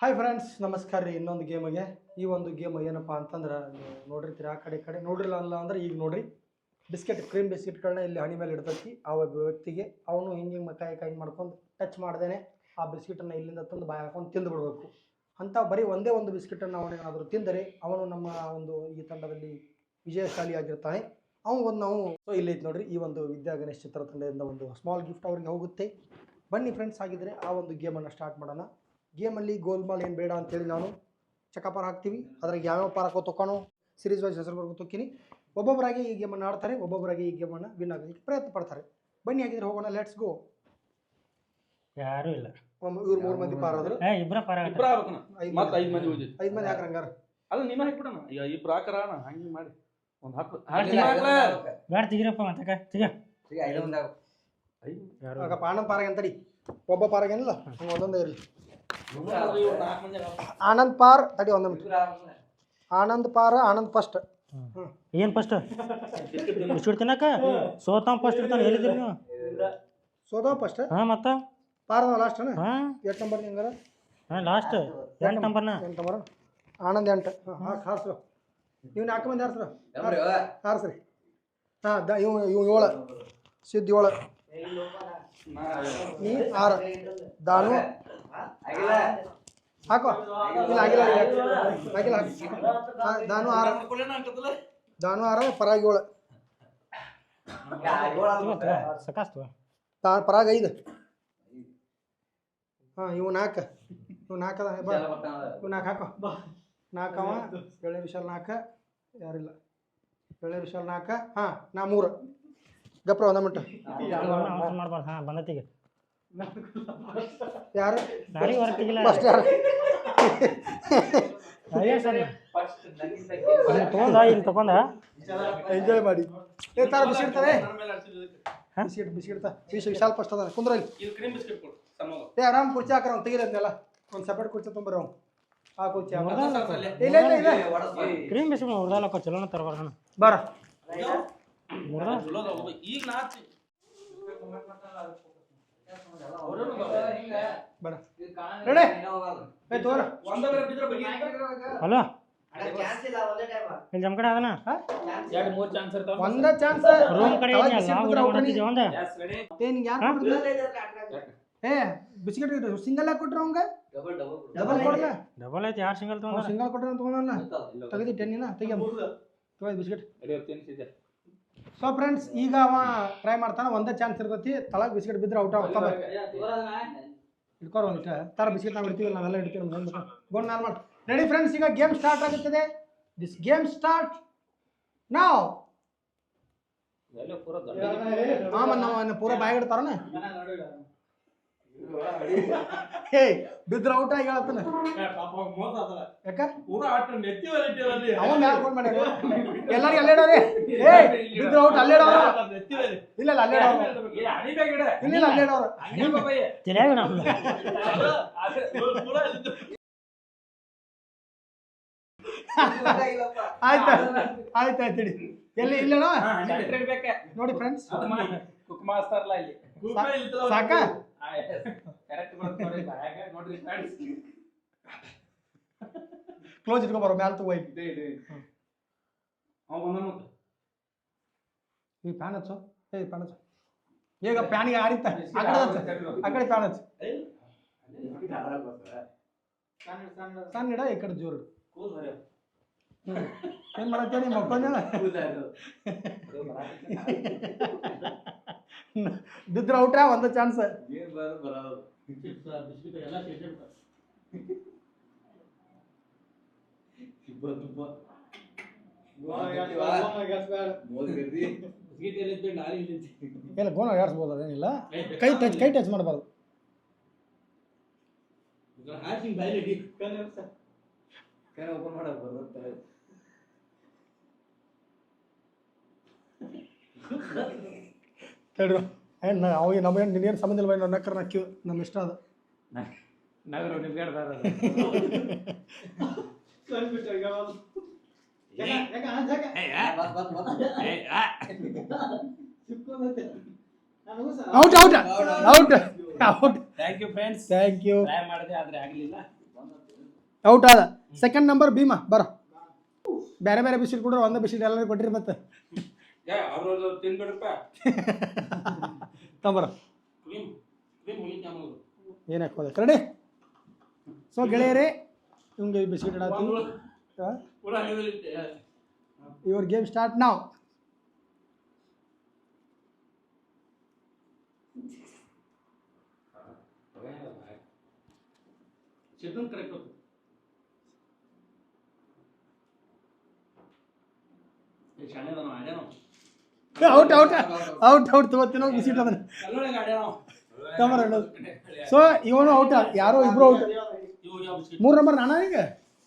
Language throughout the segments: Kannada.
ಹಾಯ್ ಫ್ರೆಂಡ್ಸ್ ನಮಸ್ಕಾರ ರೀ ಇನ್ನೊಂದು ಗೇಮಿಗೆ ಈ ಒಂದು ಗೇಮ್ ಏನಪ್ಪ ಅಂತಂದ್ರೆ ನೋಡಿರ್ತೀರಿ, ಆ ಕಡೆ ಈ ಕಡೆ ನೋಡಿರಲ್ಲ ಅಲ್ಲ ಅಂದ್ರೆ ಈಗ ನೋಡ್ರಿ. ಬಿಸ್ಕೆಟ್ ಕ್ರೀಮ್ ಬಿಸ್ಕೆಟ್ಗಳನ್ನ ಇಲ್ಲಿ ಹಣಿ ಮೇಲೆ ಇಡ್ತೈತಿ. ಆ ಒಬ್ಬ ವ್ಯಕ್ತಿಗೆ, ಅವನು ಹಿಂಗೆ ಹಿಂಗೆ ಮಕ್ಕಾಯಿ ಕೈ ಮಾಡ್ಕೊಂಡು ಟಚ್ ಮಾಡ್ದೇನೆ, ಆ ಬಿಸ್ಕೆಟನ್ನು ಇಲ್ಲಿಂದ ತಂದು ಬಾಯಿ ಹಾಕೊಂಡು ತಿಂದು ಬಿಡಬೇಕು. ಅಂತ ಬರೀ ಒಂದೇ ಒಂದು ಬಿಸ್ಕೆಟನ್ನು ಅವನೇನಾದರೂ ತಿಂದರೆ, ಅವನು ನಮ್ಮ ಒಂದು ಈ ತಂಡದಲ್ಲಿ ವಿಜಯಶಾಲಿ ಆಗಿರ್ತಾನೆ. ಅವನಿಗೊಂದು ನಾವು ಸೊ ಇಲ್ಲಿ ಐತೆ ನೋಡ್ರಿ, ಈ ಒಂದು ವಿದ್ಯಾ ಗಣೇಶ್ ಚಿತ್ರತಂಡದಿಂದ ಒಂದು ಸ್ಮಾಲ್ ಗಿಫ್ಟ್ ಅವ್ರಿಗೆ ಹೋಗುತ್ತೆ. ಬನ್ನಿ ಫ್ರೆಂಡ್ಸ್ ಆಗಿದ್ದರೆ ಆ ಒಂದು ಗೇಮನ್ನು ಸ್ಟಾರ್ಟ್ ಮಾಡೋಣ. ಗೇಮಲ್ಲಿ ಗೋಲ್ಮಾಲ್ ಏನು ಬೇಡ ಅಂತೇಳಿ ನಾನು ಚಕಪಾರ ಹಾಕ್ತೀವಿ. ಅದ್ರಾಗ ಯಾವ್ಯಾವ ಪಾರಕ್ಕೋ ತೊಗೊಳೋ ಸಿರೀಸ್ ವೈಸ್ ಹೆಸರುವರೆಗೂ ತೊಕ್ಕಿನಿ ಒಬ್ಬೊಬ್ಬರಾಗಿ ಈ ಗೇಮನ್ನು ಆಡ್ತಾರೆ ಒಬ್ಬೊಬ್ಬರಾಗಿ ಈ ಗೇಮನ್ನು ವಿನ್ ಆಗೋದಕ್ಕೆ ಪ್ರಯತ್ನ ಪಡ್ತಾರೆ. ಬನ್ನಿ ಹಾಗಿದ್ರೆ ಹೋಗೋಣ ಲೆಟ್ಸ್ ಗೋ ಯಾರು ಇಲ್ಲ. ಇವ್ರು ಮೂರು ಮಂದಿ ಪಾರ ಆದ್ರು. ಏ ಇಬ್ರ ಪರ ಇಬ್ರ ಆಗ್ಬೇಕಣ್ಣ ಐದು ಮಂದಿ. ಐದ್ ಮಂದಿ ಉಳಿದಿತ್ತು ಐದು ಮಂದಿ ಹಾಕ್ರ ಹಂಗಾರ ಅಲ್ಲ ನೀನು ಹಾಕ್ಬಿಡೋಣ ಈಗ ಇಬ್ರು ಹಾಕರ ಅಣ್ಣ ಹಂಗೆ ಮಾಡಿ. ಒಂದು ಹಾಕು. ಹಾಕ್ಲ. ಬ್ಯಾಡ ತೆಗಿರಪ್ಪ ಮತ್ತೆ ತೆಗ. ಐದು. ಯಾರು? ಆಗ ಪಾಣ ಪಾರಾಗ ಅಂತಡಿ. ಒಬ್ಬ ಪಾರಾಗ ಏನಿಲ್ಲ ಹಂಗೆ ಒಂದೊಂದೇ ಇರಲಿ. ಆನಂದ್ ಪಾರ್ ತಡಿ ಒಂದು ನಿಮಿಷ. ಆನಂದ್ ಪಾರ್ ಆನಂದ್ ಫಸ್ಟ್. ಏನ್ ಫಸ್ಟ್? ಬಿಸ್ಕಿಟ್ ತಿನ್ನಕ? ಸೋತಾವ್ ಫಸ್ಟ್ ಇರ್ತಾನೆ ಹೇಳಿದ್ರಿ ನೀವು? ಸೋದವ ಫಸ್ಟ್? ಹಾ ಮತ್ತ? ಪಾರ್ ಲಾಸ್ಟ್ ಹಾಂ. ಎಂಟು ಎಷ್ಟು ನಂಬರ್ ಹಂಗಾರ ಹಾ ಲಾಸ್ಟ್ ಎಂಟ್ ನಂಬರ್ನ ಎಂಟು ನಂಬರ್ ಆನಂದ್ ಎಂಟು. ಹಾಂ ಹಾರ್ಸ್ರು. ನೀವು ನಾಲ್ಕು ಮಂದಿ ಹಾರ್ಸ್ರು? ಹಾರ್ಸ್ರಿ. ಹಾಂ ದ ಇವ್ ಇವ್ ಏಳು. ಸಿದ್ಧ ಏಳು. ನೀ ಆರು. ದಾನು. ಹಾಕೋ. ಇಲ್ಲ ಆಗಿಲ್ಲ ಆಗಿಲ್ಲ. ನಾನು ಹಾ, ದಾನು ಆರು ದಾನು ಆರು ಪರಾಗ ಏಳು. ಸಕಾಸ್ತು ದಾ ಪರಾಗ ಐದು. ಹಾಂ ಇವು ನಾಲ್ಕು. ಇವು ನಾಲ್ಕು ಅದ ಬಾ. ಇವು ನಾಲ್ಕು ಹಾಕೋ. ನಾಲ್ಕು ಅವ. ಏಳನೇ ವಿಶಾಲ್ ನಾಲ್ಕು. ಯಾರಿಲ್ಲ. ಏಳನೇ ವಿಶಾಲ್ ನಾಲ್ಕು. ಹಾಂ ನಾ ಮೂರು. ಗಪ್ರ ಒಂದ ಮಿನಿಟ್ ಮಾಡ್ಬಾರ್ದು. ಹಾ ಬಂದತಿಗೆ ಯಾರು? ಹೊರಟಿಗಿಲ್ಲ ಫಸ್ಟ್ ಯಾರು? ಅಯ್ಯ ಸರಿ ತಗೊಂಡ ಇಲ್ಲಿ ತಗೊಂಡ. ಎಂಜಾಯ್ ಮಾಡಿ. ಏ ತಾರ ಬಿಸ್ಕಿಟ್ ಬಿಸಿಟ್ ನನ್ನ ಮೇಲೆ ಹಚ್ಚಿದ್ದು ಇದಕ್ಕೆ. ಬಿಸ್ಕಿಟ್ ಬಿಸ್ಕಿಟ್ ತಾ ವಿಶಾಲ್ ಫಸ್ಟ್ ಅದ ಕುಂದ್ರ ಇಲ್ಲಿ ಇದು ಕ್ರೀಮ್ ಬಿಸ್ಕೆಟ್ ಕೊಡು ಸಣ್ಣದು. ಏ ಆರಾಮ್ ಕುರ್ಚಿ ಹಾಕ್ರ ಅವ್ನು. ತೆಗಿರದ್ನೆಲ್ಲ ಒಂದು ಸಪ್ರೇಟ್ ಕುರ್ಚಿ ತೊಂಬರ ಅವ್ನು. ಆ ಕುರ್ಚಿ. ಇಲ್ಲ ಇಲ್ಲ ಇಲ್ಲ. ಕ್ರೀಮ್ ಬಿಸಿ ಹೊಡೆದಲ್ಲಪ್ಪ ಚಲೋನ ತರಬಾರ್ದು ಬಾರ. ಈಗ ಬರ ರೆಡಿ ಏ ತೋರ. ಒಂದರ ಬಿದ್ರೆ ಬಗೆ. ಹಲೋ ಇಲ್ಲಿ ಜಮ್ ಕಡೆ ಅದನ? ಎರಡು ಮೂರು ಚಾನ್ಸ್ ಇರ್ತಾವ ಒಂದ ಚಾನ್ಸ್ ರೂಮ್ ಕಡೆ ಒಂದ? ಏ ನಿಂಗೆ ಯಾರು ಏ ಬಿಸ್ಕೆಟ್ ಸಿಂಗಲ್ ಹಾಕಿ ಕೊಟ್ರ ಅವಂಗ? ಡಬಲ್ ಕೊಡಲ್ಲ ಡಬಲ್ ಐತಿ ಯಾರು ಸಿಂಗಲ್ ತಗೊಂಡ ಸಿಂಗಲ್ ಕೊಟ್ರ ತಗೊಂಡಲ್ಲ ತೆಗೆದಿ ಟೆನ್ನಿನ ತೆಗಿಯ ಬಿಸ್ಕೆಟ್. ಬಿಸ್ಕಿಟ್ ಸೊ ಫ್ರೆಂಡ್ಸ್ ಈಗ ಅವ ಟ್ರೈ ಮಾಡ್ತಾನ ಒಂದೇ ಚಾನ್ಸ್ ಇರ್ತೈತಿ ತಳಗ್ ಬಿಸ್ಕೆಟ್ ಬಿದ್ರೆ ಔಟ್ ಆಗ್ತಾವ ಇಟ್ಕೋರ ಒಂದಿಷ್ಟ ತರ ಬಿಸ್ಕೆಟ್ ನಾವು ಇಡ್ತೀವಿ ನಾವೆಲ್ಲ ಇಡ್ತೀವಿ ನಮ್ಗೆ ಮಾಡಿ ರೆಡಿ ಫ್ರೆಂಡ್ಸ್ ಈಗ ಗೇಮ್ ಸ್ಟಾರ್ಟ್ ಆಗುತ್ತದೆ. ದಿಸ್ ಗೇಮ್ ಸ್ಟಾರ್ಟ್ ನಾವ್ ಪೂರ ಬಾಯಿಗೆ ಇಡ್ತಾರನ ಹೇ ಬಿದ್ರ ಔಟ್ ಆಗಿ ಹೇಳತ್ತನ ಯಾಕ? ಅವ ಮ್ಯಾಲ ಫೋನ್ ಮಾಡಿ ಎಲ್ಲರಿಗೂ ಅಲ್ಲೇಡೋರಿ ಏ ಬಿದ್ರ ಔಟ್ ಅಲ್ಲೇಡೋರು ಇಲ್ಲ ಇಲ್ಲ ಅಲ್ಲೇಡೋರು ಇಲ್ಲ ಇಲ್ಲ ಅಲ್ಲೇಡೋರು ತಿಳಿಯಾಗ ನಾವು ಆಯ್ತಾ ಆಯ್ತು ಆಯ್ತು ಇಡಿ. ಎಲ್ಲಿ ಇಲ್ಲಣ್ಣ ನೋಡಿ ಫ್ರೆಂಡ್ಸ್ ಸಾಕ? ಕ್ಲೋಸ್ ಇಟ್ಕೊ ಬರೋ ಮ್ಯಾಲ ತಗೋ ಈ ಫ್ಯಾನ್ ಹಚ್ಚು ಏ ಫ್ಯಾನ್ ಹಚ್ಚು ಈಗ ಫ್ಯಾನಿಗೆ ಆರಿತ ಆ ಕಡೆ ಹಚ್ಚು ಆ ಕಡೆ ಫ್ಯಾನ್ ಹಚ್ಚು ಸಣ್ಣ ಇಡ ಈ ಕಡೆ ಜೋರು ಹ್ಮ್. ಏನ್ ಮಾಡತ್ತೇವ ನಿಮ್ಮ ಮಕ್ಕೊಂದೇನ ಬಿದ್ರ ಔಟ್ರ ಒಂದು ಚಾನ್ಸ್ ಏನು ಗೋಣ ಆಡಿಸ್ಬೋದು ಅದೇನಿಲ್ಲ ಕೈ ಟಚ್ ಕೈ ಟಚ್ ಮಾಡಬಾರ್ದು ಹೇಳ್ರಿ ಏನು ಅವಾಗ ನಮಗೇನು ನಿನ್ನೇನು ಸಂಬಂಧ ಇಲ್ಲ ನಾವು ನಕ್ಕರ ನಕ್ಕಿವ್ ನಮ್ಮ ಇಷ್ಟ ಅದು. Out out out. Out thank you friends thank you try ಮಾಡಿದೆ ಆದ್ರೆ ಆಗಲಿಲ್ಲ. ಔಟ್ ಆದ. ಸೆಕೆಂಡ್ ನಂಬರ್ ಭೀಮಾ ಬರೋ. ಬೇರೆ ಬೇರೆ ಬಿಸಿಲ್ ಕೊಡ್ರಿ ಒಂದೇ ಬಿಸಿಲ್ ಎಲ್ಲರೂ ಕೊಟ್ಟಿರಿ ಮತ್ತೆ. ಅವ್ರವ್ರು ತಿನ್ಬೇಡ್ರಪ್ಪ ತಂಬರ ಕ್ರೀಮ್ ಕ್ರೀಮ್ ಮುಗಿತ ಏನು ಹಾಕೋದು ರೆಡಿ ಸೊ ಗೆಳೆಯರೇ ಇವಂಗೆ ಬಿಸ್ಕಿಟ್ ಇಡತ್ತೀವಿ ಪೂರ ಹಂಗದಲ್ಲಿ ಯುವರ್ ಗೇಮ್ ಸ್ಟಾರ್ಟ್ ನಾವು ಸಿದ್ದನ್ ಕರೆಕ್ಟ್ ಹೋಗ್ತದೆ ಏ ಶಾಣೆದನ ಆಡ್ಯಾನ ಔಟ್ ಔಟ್ ಔಟ್ ಔಟ್ ತಗೋತೀನೋ ಬಿಸಿಟ್ ಅದನ್ನ ಕಮರ್ ಸೊ ಇವನು ಔಟ್ ಯಾರೋ ಇಬ್ರು ಔಟ್ ಮೂರ್ ನಂಬರ್ ನಾನಾ ಈಗ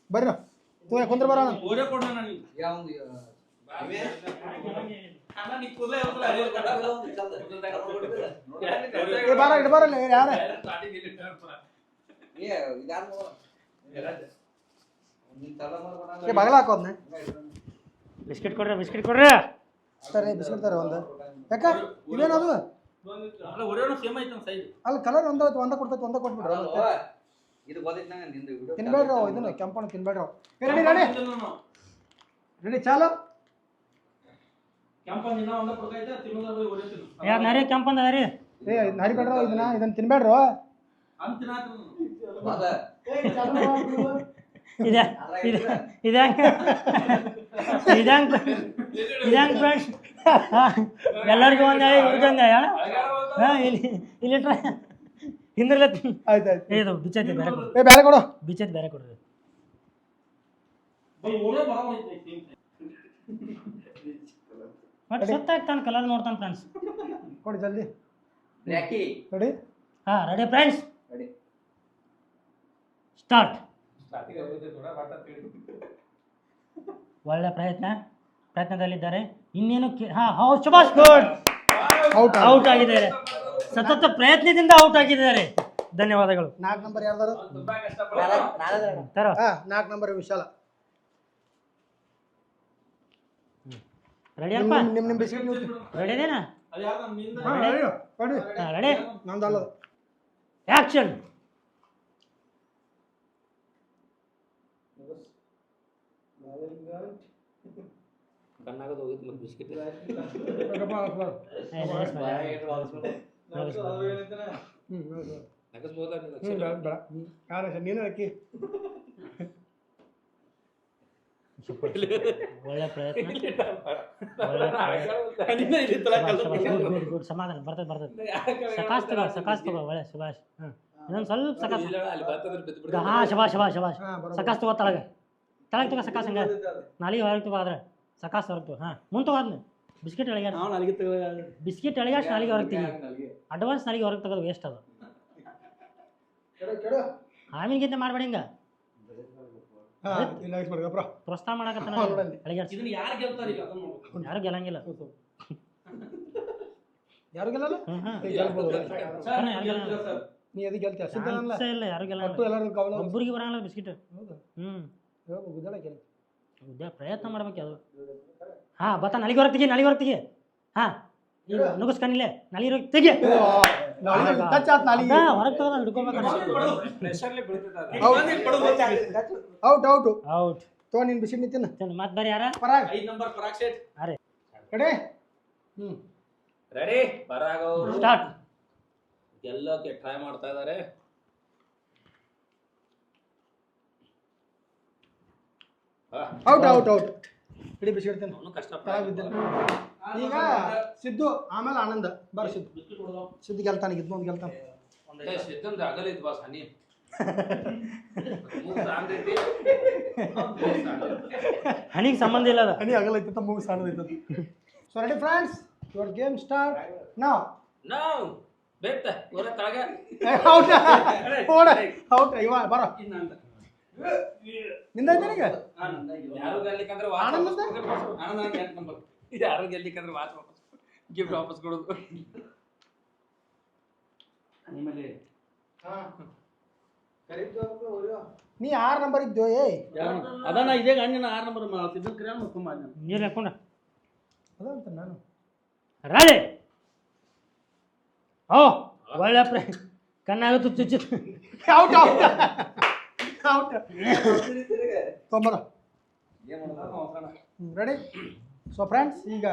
ಬರ್ರಿ ತೋ ಕುಂದ್ರ ಬರ ಬಾರ ಇಡ್ ಬರಲ್ಲ ಯಾರ? ಬಗಲ ಹಾಕೋದ್ನ ಬಿಸ್ಕಿಟ್ ಕೊಡ್ರಿ ಬಿಸ್ಕಿಟ್ ಕೊಡ್ರಿ. ಸರಿ ಬಿಸ್ಕಿಟ್ ತರ ಒಂದು. ಯಾಕ? ಇವೇನದು ಅಲ್ಲ ಸೇಮ್ ಸೈಜ್ ಅಲ್ಲಿ ಕಲರ್ ಒಂದ ಒಂದ ಕೊಡ್ತೈತಿ ಒಂದ ಕೊಟ್ಬಿಡ್ರಿ ಇದು ಗೊತ್ತೈತಿ ನಂಗೆ ನಿಂದು ವಿಡಿಯೋ ತಿನ್ಬೇಡ್ರಿ ಅವು ಇದನ್ನ ಕೆಂಪಣ್ಣ ತಿನ್ಬೇಡ್ರಿ. ರೆಡಿ ರೆಡಿ ರೆಡಿ ಚಾಲು? ಕೆಂಪನ್ ದಿನ ಒಂದ ಕೊಡ್ತೈತೆ ತಿನ್ನೋದ್ರ ಒರೆಯುತ್ತೀನಿ ಯಾರು ನರಿ ಕೆಂಪಂದ ನರಿ? ಏ ನರಿ ಬೇಡ್ರ ಇದನ್ನ ಇದನ್ನ ತಿನ್ಬೇಡ್ರು? ಅಂತ ಏ ಅದ ಇದು ಇದು ಇದ್ಯಾಂಗ ಇದ್ಯಾಂಗ ಇದ್ಯಾಂಗ ಫ್ರೆಂಡ್ಸ್. ಎಲ್ಲರಿಗೂ ಒಂದೇ ಇವ್ರಿಗೊಂದೇ ಹಾ ಇಲ್ಲಿ ಇಲ್ಲಿ ಇಟ್ರ ಹಿಂದ್ರಲ್ಲ ಆಯ್ತು ಆಯ್ತು ಇದು ಬಿಚ್ಚೈತಿ ಬೇರೆ ಕೊಡು. ಏ ಬೇರೆ ಕೊಡು. ಬಿಚ್ಚೈತಿ ಬೇರೆ ಕೊಡ್ರಿ ಒಳ್ಳೆ ಬರೋವೈತೆ ಬಟ್ ಸುತ್ತಾಗ್ತಾನೆ ಕಲರ್ ನೋಡ್ತಾನೆ ಫ್ರೆಂಡ್ಸ್. ಕೊಡಿ ಜಲ್ದಿ. ಯಾಕಿ ರೆಡಿ? ಹಾ ready friends. Ready. Start. Starting ನೋಡ ಮಾತಾಡ್ತೀವಿ ಒಳ್ಳೆ ಪ್ರಯತ್ನ ಪ್ರಯತ್ನದಲ್ಲಿದ್ದಾರೆ. ಇನ್ನೇನು ಹಾಂ ಹೌ ಶುಭಾಷ್ ಗುಡ್! ಔಟ್ ಔಟ್ ಆಗಿದ್ದಾರೆ. ಸತತ ಪ್ರಯತ್ನದಿಂದ ಔಟ್ ಆಗಿದ್ದಾರೆ. ಧನ್ಯವಾದಗಳು. ನಾಲ್ಕು ನಂಬರ್ ಯಾರ್ದಾರು ತರೋ. ಹಾ ನಾಲ್ಕು ನಂಬರ್ ವಿಶಾಲ. ರೆಡಿ ಅಪ್ಪ ನಿಮ್- ನಿಮ್ ನಿಮ್ ರೆಡಿ ಇದೇನಾ ಅದು ಯಾರು ನಿಂದ ರೆಡಿ ಅಲ್ಲ ಆ್ಯಕ್ಷನ್ ಕಣ್ಣಾಗದು ಹೋಗಿತ್ತು ಮತ್ತೆ ಬಿಸ್ಕಿಟ್. ನಗಸ್ಬೋದ? ನೀನೇ? ಅಕ್ಕಿ ಒಳ್ಳೆ ಪ್ರಯತ್ನ. ಸಮಾಧಾನ. ಬರ್ತದೆ ಬರ್ತದೆ. ಸಕಾಸ್ ತಗೋ ಸಕಾಸ್ ತಗೋ ಒಳ್ಳೆ ಸುಭಾಷ್. ಹಾಂ. ಇನ್ನೊಂದು ಸ್ವಲ್ಪ ಸಕಾಸ್ ಹಾಂ ಶಬಾಷ್ ಶಬಾಷ್ ಶಬಾಷ್. ಸಕಾಸ್ ತಗೋ ತಳಗೆ. ತಳಗೆ ತಗೋ ಸಕಾಸ ಹಂಗ ನಾಲಿಗೆ ಹೊರಗೆ ತಗೋ ಆದ್ರೆ. ಸಕಾಸ ಹೊರಗೆ ತಗೋ ಹಾಂ. ಮುಂದೆ ತಗೋ ಅದನ್ನ ಬಿಸ್ಕಿಟ್ ನಾಲ್ಗೆ ಬಿಸ್ಕಿಟ್ ಎಳಿಗಾಸ್ ನಾಳೆಗೆ ಹೊರಗೆ ತೆಗಿ ಅಡ್ವಾನ್ಸ್ ನಾಳೆಗೆ ಹೊರಗೆ ತೆಗೋದು ವೇಸ್ಟ್ ಅದು. ಕೆಡು, ಕೆಡು. ಆಮೇಲೆ ಮಾಡಬೇಡಿ ಹಿಂಗೆ. ಪ್ರಸ್ತಾವ ಮಾಡಕತ್ತಾನ. ಯಾರು ಗೆಲ್ತಾರೆ ಈಗ? ಯಾರು ಗೆಲ್ಲಂಗಿಲ್ಲ. ಯಾರು ಗೆಲ್ಲಲ್ಲ? ನೀ ಎದಕ್ಕೆ ಗೆಲ್ತೀಯ? ಇಲ್ಲ ಯಾರು ಗೆಲ್ಲ ಒಬ್ಬರಿಗೆ ಬರಂಗಿಲ್ಲ ಬಿಸ್ಕಿಟ್. ಹ್ಮ್. ಹ್ಞೂ ಹೇಳ್ಬೇಕು, ಗುದ್ದಲ ಪ್ರಯತ್ನ ಮಾಡ್ಬೇಕು ಅದು ಹಾಂ ಬತ್ತ ನಲಿಗೆ ಹೊರಗೆ ತೆಗಿ ನಲಿಗೆ ಹೊರಗೆ ತೆಗಿ. ಹಾಂ ಈಗ ನುಗ್ಗಿಸ್ಕನಿಲ್ಲ ನಲಿಗೆ ಹೊರಗೆ ತೆಗಿ. ಹೊರಗೆ ತಗೋದ ಹಿಡ್ಕೊಬೇಕು. ಔಟ್ ಔಟ್ ಔಟ್ ನೀನ್ ಬಿಸಿ ನಿಂತಿನ. ಮತ್ತೆ ಬರ್ರಿ ಯಾರ? ಪರಾಗ್. ಐದ್ number Parag Shet ready hmm. Ready ಬರಾಗೋ start ಗೆಲ್ಲೋಕೆ ಟ್ರೈ ಮಾಡ್ತಾ ಇದಾರೆ. ಔಟ್ ಔಟ್ ಔಟ್ ಇಡೀ ಬಿಸಿ ಇಡ್ತೇನೆ ಅವನು ಕಷ್ಟ ಕೆಳಗ್ ಈಗ ಸಿದ್ದು ಆಮೇಲೆ ಆನಂದ. ಬರ ಸಿದ್ದು. ಸಿದ್ದು ಗೆಲ್ತಾನೆ ಇದ್ನೊಂದು ಗೆಲ್ತಾನೆ. ಸಿದ್ಧಂದ ಅಗಲ ಇದ್ ಬಾಸ್ ಹನಿ. ಮೂಗ್ ಸಾಂದೈತಿ ಹನಿಗೆ ಸಂಬಂಧ ಇಲ್ಲ ಅದು ಹನಿ ಆಗಲೈತಿ ಮೂಗು ಸಣ್ಣದೈತದ so ready friends your game start ನಾವ್ ನಾವ್ ಬೇಕ್ತ ಹೊರ ತಳಗ. ಔಟ್ ಓಡ ಔಟ್ ಇವ ಬರ. ಇನ್ನ ಅಂತ. ನಿಂದೈತೆ ನಿನಗೆ? ಯಾರು ಗೆಲ್ಲಿಕಂದ್ರೆ ಆನಂದ? ಆನಂದ ನಂಬರ್. ಯಾರು ಗೆಲ್ಲಿಕಂದ್ರೆ ವಾಚ್ ವಾಪಸ್ ಗಿಫ್ಟ್ ವಾಪಸ್ ಕೊಡೋದು. ಆಮೇಲೆ ನೀ ಆರು ನಂಬರ್ ಇದ್ದೋ ಏಯ್ ಅದನ್ನ ಅದಾನ ಇದೇ ಅಣ್ಣಿನ ಆರ್ ನಂಬರ್ ಸಿದ್ದನ್ ಕ್ರಿಯಾ ಮಾಡ್ಕೊಂಬ ನೀರು ಹಾಕೊಂಡ ಅದಂತ ನಾನು. ರಾಳೆ ಓ ಒಳ್ಳೆ ಪ್ರ ಕಣ್ಣಾಗ ತುಚ್ಚು ಔಟ್ ಔಟ್ ಔಟ್ ತೊಂಬರ. ರೆಡಿ ಸೊ ಫ್ರೆಂಡ್ಸ್ ಈಗ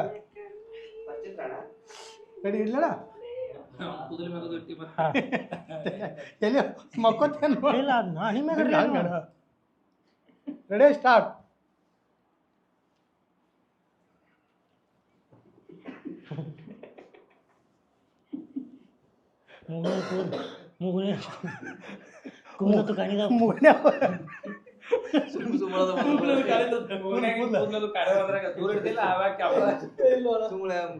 ರೆಡಿ ಮೇಲೆ ಮತ್ತೆ ಎಲ್ಲಿ ಮಕ್ಕೋತೇನು ಇಲ್ಲ ಹಣಿ ಮ್ಯಾಗ ರೆಡಿ ಸ್ಟಾರ್ಟ್ ಮುಗುನೇ ಮುಗುನೆ ಕೂದಲು ಕಾಣಿದ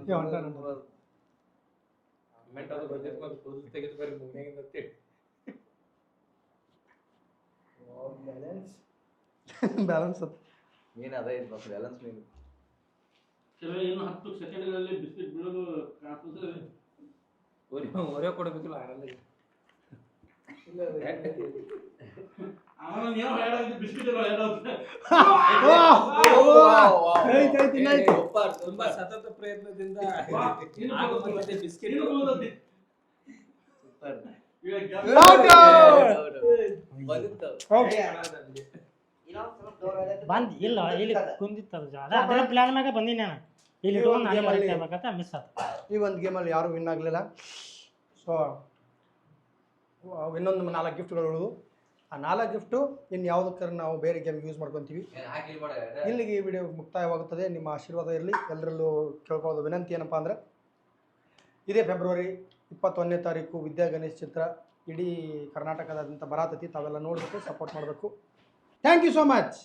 ಕ್ಯಾಮ್ರಾ ಮೆಂಟ್ ಅದು. ಬ್ಯಾಲೆನ್ಸ್ ಕೆಲವು ಇನ್ನು ಹತ್ತು ಸೆಕೆಂಡ್ಗಳಲ್ಲಿ ಬಿಸ್ಕೆಟ್ ಬೀಳೋದು ಕಾಣಿಸ್ತದೆ ಕೊಡಬೇಕಲ್ಲ ಆಗಲ್ಲ ತುಂಬಾ ಪ್ರಯತ್ನದಿಂದ ಬಂದ್ ಇಲ್ಲ ಇಲ್ಲಿ ಕುಂದಿತ್ತು ಅದ ಅದರ ಪ್ಲಾನ್ ಮ್ಯಾಗ ಬಂದೀನಿ ನಾನು. ಇಲ್ಲಿ ಮಿಸ್ ಆಯ್ತು ಈ ಒಂದು ಗೇಮಲ್ಲಿ ಯಾರು ವಿನ್ ಆಗಲಿಲ್ಲ? ಸೊ ಇನ್ನೊಂದು ನಾಲ್ಕು ಗಿಫ್ಟ್ಗಳು ಉಳಿದು ಆ ನಾಲ್ಕು ಗಿಫ್ಟು ಇನ್ನು ಯಾವುದಕ್ಕೆ ನಾವು ಬೇರೆ ಗೇಮ್ ಯೂಸ್ ಮಾಡ್ಕೊತೀವಿ. ಇಲ್ಲಿಗೆ ಈ ವಿಡಿಯೋ ಮುಕ್ತಾಯವಾಗುತ್ತದೆ. ನಿಮ್ಮ ಆಶೀರ್ವಾದ ಇರಲಿ. ಎಲ್ಲರಲ್ಲೂ ಕೇಳ್ಕೊಳ್ಳೋದು ವಿನಂತಿ ಏನಪ್ಪ ಅಂದರೆ ಇದೇ ಫೆಬ್ರವರಿ ಇಪ್ಪತ್ತೊಂದನೇ ತಾರೀಕು ವಿದ್ಯಾ ಗಣೇಶ್ ಚಿತ್ರ ಇಡೀ ಕರ್ನಾಟಕದಾದ್ಯಂತ ಬರಾತತಿ. ತಾವೆಲ್ಲ ನೋಡಬೇಕು ಸಪೋರ್ಟ್ ಮಾಡಬೇಕು. Thank you so much